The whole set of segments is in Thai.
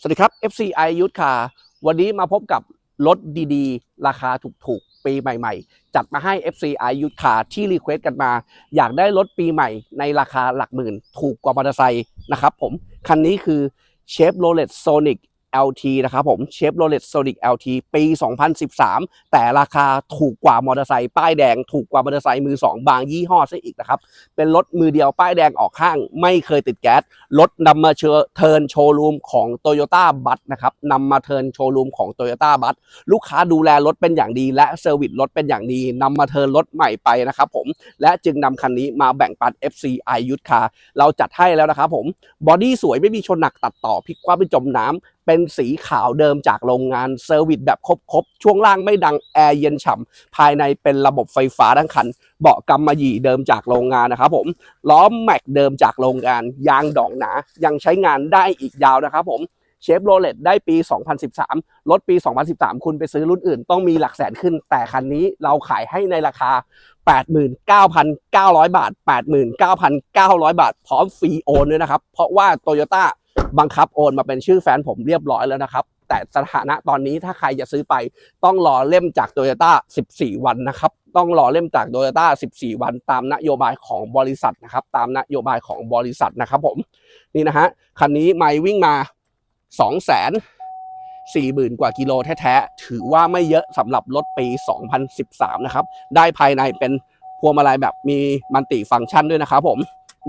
สวัสดีครับ FCI ยุทธคาวันนี้มาพบกับรถดีๆ ราคาถูกๆ ปีใหม่ๆ จัดมาให้ FCI ยุทธคาที่รีเควสกันมา อยากได้รถปีใหม่ในราคาหลักหมื่น ถูกกว่ามอเตอร์ไซค์นะครับผม คันนี้คือ Chevrolet Sonic LT นะครับผม Chevrolet Sonic LT ปี 2013 แต่ราคาถูกกว่ามอเตอร์ไซค์ป้ายแดงถูกกว่ามอเตอร์ไซค์มือ 2 บางยี่ห้อซะอีกนะครับ เป็นรถมือเดียวป้ายแดงออกข้าง ไม่เคยติดแก๊สรถนำมาเชิญเทิร์นโชว์รูมของ Toyota b u s นะครับนำมาเทิร์นโชว์รูมของ Toyota b u s ลูกค้าดูแลรถเป็นอย่างดี และเซอร์วิสรถเป็นอย่างดีนำมาเทิร์นรถใหม่ไปนะครับผมและจึงนำคันนี้มาแบ่งปัน FCI ยุทธคาเราจัดให้แล้วนะครับผมบอดี้สวยไม่มีชนหนักตัดต่อพลิกคว่ำไม่จมน้ำ เป็นสีขาวเดิมจากโรงงานเซอร์วิสแบบครบๆ ช่วงล่างไม่ดังแอร์เย็นฉ่ำภายในเป็นระบบไฟฟ้าทั้งคัน เบาะกำมะหยี่เดิมจากโรงงานนะครับผมล้อแม็กเดิมจากโรงงาน ยางดอกหนา ยังใช้งานได้อีกยาวนะครับผมเชฟโรเลตได้ปี 2013รถปี 2013 คุณไปซื้อรุ่นอื่นต้องมีหลักแสนขึ้น แต่คันนี้เราขายให้ในราคา 89,900 บาท 89,900 บาท พร้อมฟรีโอนด้วยนะครับ เพราะว่าโตโยต้า บังคับโอนมาเป็นชื่อแฟนผมเรียบร้อยแล้วนะครับ แต่สถานะตอนนี้ถ้าใครจะซื้อไป ต้องรอเล่มจากโตโยต้า14 วันนะครับ ต้องรอเล่มจากโตโยต้า14 วัน ตามนโยบายของบริษัทนะครับ ตามนโยบายของบริษัทนะครับผมนี่นะฮะคันนี้ไม่วิ่งมา 2 0 0 0 0 4 0,000 กว่ากิโลแท้ๆ ถือว่าไม่เยอะสำหรับรถปี 2013 นะครับ ได้ภายในเป็นพวงมาลัยแบบมีมัลติฟังก์ชันด้วยนะครับผม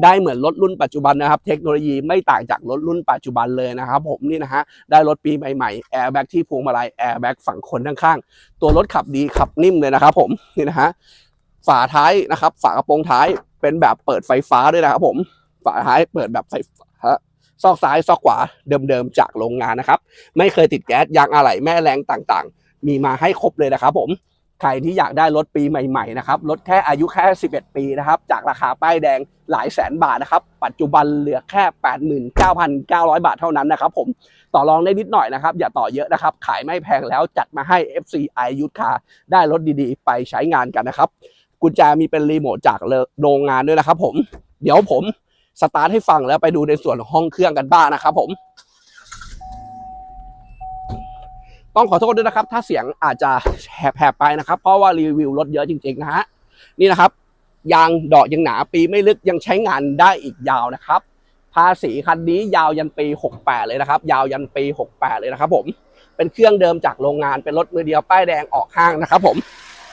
ได้เหมือนรถรุ่นปัจจุบันนะครับ เทคโนโลยีไม่ต่างจากรถรุ่นปัจจุบันเลยนะครับผมนี่นะฮะได้รถปีใหม่ๆแอร์แบ็กที่พวงมาลัยแอร์แบ็กฝั่งคนข้างๆตัวรถขับดีขับนิ่มเลยนะครับ ผมนี่นะฮะฝาท้ายนะครับ ฝากระโปรงท้ายเป็นแบบเปิดไฟฟ้าด้วยนะครับผมฝาท้ายเปิดแบบไฟฟ้าซอกซ้ายซอกขวาเดิมๆจากโรงงานนะครับ ไม่เคยติดแก๊สยางอะไหล่แม่แรงต่างๆ มีมาให้ครบเลยนะครับผม ใครที่อยากได้รถปีใหม่ๆนะครับรถแค่อายุแค่ 11 ปีนะครับ จากราคาป้ายแดงหลายแสนบาทนะครับ ปัจจุบันเหลือแค่ 89,900 บาทเท่านั้นนะครับผมต่อรองได้นิดหน่อยนะครับ อย่าต่อเยอะนะครับ ขายไม่แพงแล้วจัดมาให้ FCI ยุทธคาได้รถดีๆ ไปใช้งานกันนะครับ กุญแจมีเป็นรีโมทจากโรงงานด้วยนะครับผมเดี๋ยวผมสตาร์ทให้ฟังแล้วไปดูในส่วนห้องเครื่องกันบ้างนะครับผม ต้องขอโทษด้วยนะครับ ถ้าเสียงอาจจะแหบๆไปนะครับ เพราะว่ารีวิวรถเยอะจริงๆนะฮะนี่นะครับยางดอกยังหนาปีไม่ลึกยังใช้งานได้อีกยาวนะครับ ภาษีคันนี้ยาวยันปี 68 เลยนะครับ ยาวยันปี 68 เลยนะครับผมเป็นเครื่องเดิมจากโรงงานเป็นรถมือเดียวป้ายแดงออกห้างนะครับ ผม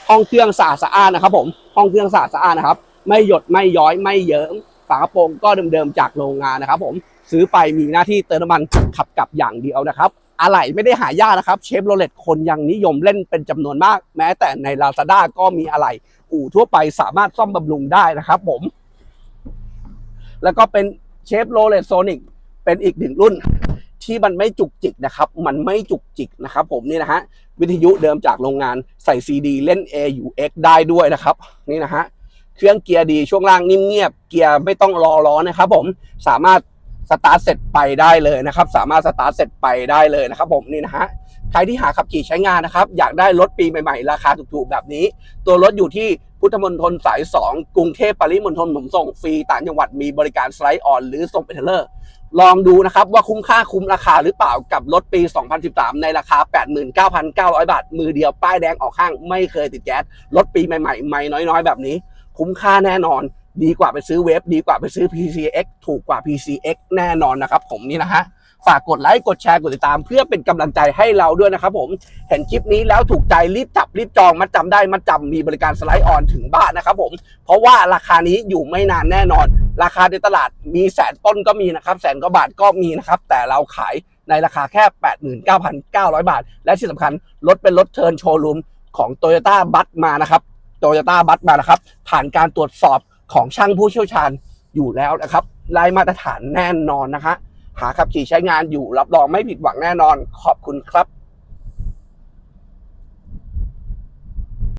ห้องเครื่องสะอาดสะอานนะครับ ผมห้องเครื่องสะอาดสะอานนะครับ ไม่หยดไม่ย้อยไม่เยิ้มฝากระโปรงก็เดิมๆจากโรงงานนะครับ ผมซื้อไปมีหน้าที่เติมน้ำมันขับกลับอย่างเดียวนะครับ อะไหล่ไม่ได้หายากนะครับเชฟโรเลตคนยังนิยมเล่นเป็นจำนวนมาก แม้แต่ใน Lazada ก็มีอะไหล่อู่ทั่วไปสามารถซ่อมบำรุงได้นะครับผม แล้วก็เป็นเชฟโรเลตโซนิกเป็นอีกหนึ่งรุ่นที่มันไม่จุกจิกนะครับ มันไม่จุกจิกนะครับ ผมนี่นะฮะวิทยุเดิมจากโรงงานใส่ซีดีเล่น AUX ได้ด้วยนะครับ นี่นะฮะเครื่องเกียร์ดีช่วงล่างนิ่มเงียบเกียร์ไม่ต้องรอร้อนนะครับ ผมสามารถ สตาร์ทเสร็จไปได้เลยนะครับ สามารถสตาร์ทเสร็จไปได้เลยนะครับ ผมนี่นะฮะใครที่หาขับขี่ใช้งานนะครับ อยากได้รถปีใหม่ๆ ราคาถูกๆแบบนี้ ตัวรถอยู่ที่พุทธมณฑลสาย 2 กรุงเทพปริมณฑลผมส่งฟรีต่างจังหวัดมีบริการสไลด์ออน หรือส่งเป็นเทเลอร์ ลองดูนะครับว่าคุ้มค่าคุ้มราคาหรือเปล่ากับรถปี 2013 ในราคา 89,900 บาท มือเดียวป้ายแดงออกข้าง ไม่เคยติดแก๊สรถปีใหม่ๆใหม่น้อยๆ แบบนี้ คุ้มค่าแน่นอน ดีกว่าไปซื้อเวฟดีกว่าไปซื้อ PCX ถูกกว่า PCX แน่นอนนะครับผมนี่นะฮะฝากกดไลค์กดแชร์กดติดตาม เพื่อเป็นกำลังใจให้เราด้วยนะครับผมเห็นคลิปนี้แล้วถูกใจรีบจับรีบจองมัดจำได้มัดจำมีบริการสไลด์ออนถึงบ้านนะครับผมเพราะว่าราคานี้อยู่ไม่นานแน่นอน ราคาในตลาดมีแสนต้นก็มีนะครับแสนกว่าบาทก็มีนะครับแต่เราขายในราคาแค่ 89,900 บาท และที่สำคัญรถเป็นรถเทิร์นโชว์รูมของ Toyota b u s มานะครับ Toyota b u s มานะครับ ผ่านการตรวจสอบ ของช่างผู้เชี่ยวชาญอยู่แล้วนะครับลายมาตรฐานแน่นอนนะฮะหาขับขี่ใช้งานอยู่รับรองไม่ผิดหวังแน่นอนขอบคุณครับ